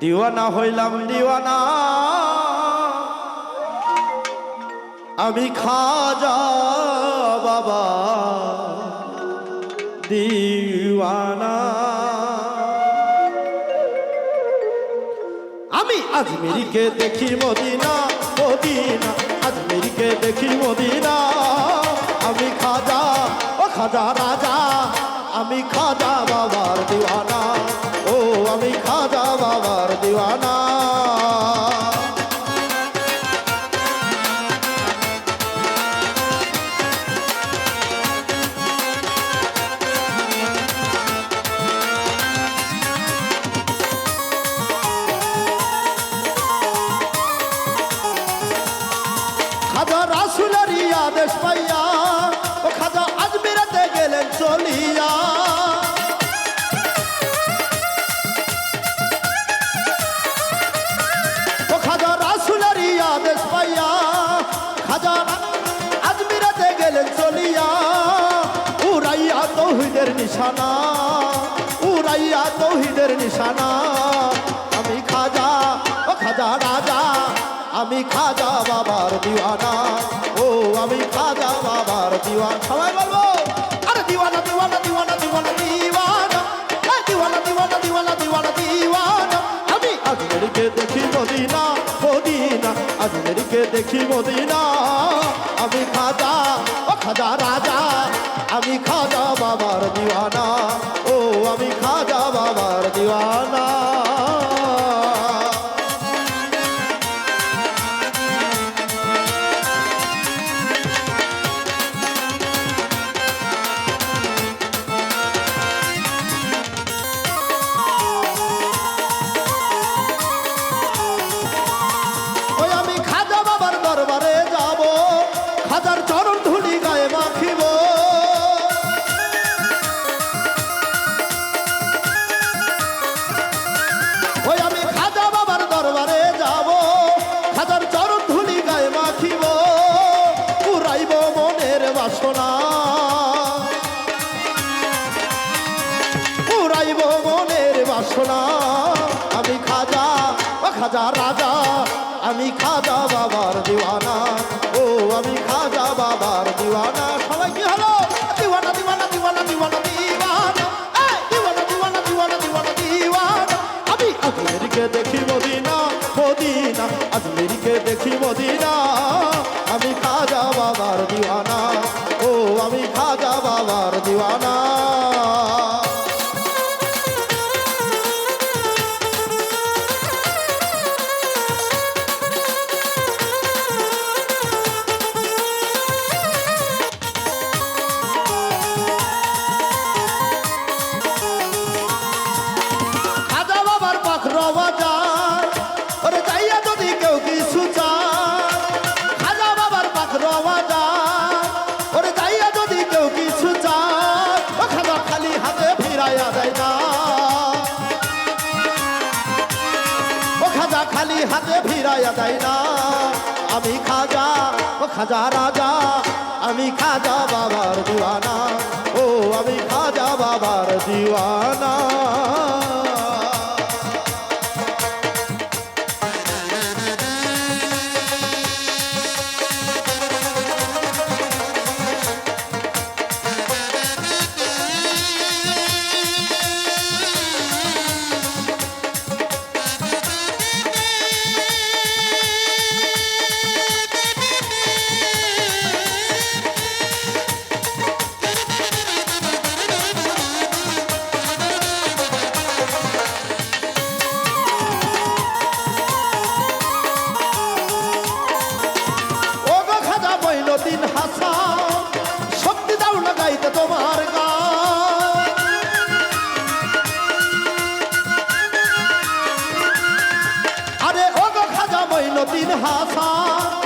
দিওয়ানা হইলাম দিওয়ানা। আমি খাজা বাবা দিওয়ানা। আমি আজমেরিকে দেখি মদিনা মদিনা। আজমেরিকে দেখি মদিনা। আমি খাজা ও খাজা রাজা। আমি খাজা বাবার দিওয়ানা। ও, আমি খাজা বাবার দিওয়ানা খাজা আজমিরাতে গেলেন চলিয়া, উড়াইয়া তৌহিদের নিশানা, উড়াইয়া তৌহিদের নিশানা। আমি খাজা, ও খাজা রাজা, আমি খাজা বাবার দিওয়ানা। ও, আমি খাজা বাবার দিওয়ানা। সবাই বলব। আজমেরিকে দেখি মদিনা, আমি খাজা, ও খাজা রাজা, আমি খাজা বাবার দিওয়ানা, ও আমি খাজা বাবার দিওয়ানা। বাসনা আমি খাজা, ও খাজা রাজা, আমি খাজা বাবার দিওয়ানা, ও আমি খাজা বাবার দিওয়ানা। সবাই কি হলো? দিওয়ানা দিওয়ানা দিওয়ানা দিওয়ানা দিওয়ানা। দিওয়ানা দিওয়ানা দিওয়ানা দিওয়ানা দিওয়ানা। আমি আজমেরিকে দেখি মদিনা মদিনা, আজমেরিকে দেখি মদিনা। আমি খাজা বাবার দিওয়ানা, ও আমি খাজা বাবার দিওয়ানা। দেয় না। ও খাজা খালি হাতে ফিরাইয়া দেয় না। আমি খাজা, ও খাজা রাজা, আমি খাজা বাবার দিওয়ানা। ও, আমি খাজা বাবার দিওয়ানা। খাজা বইল দিন হাসা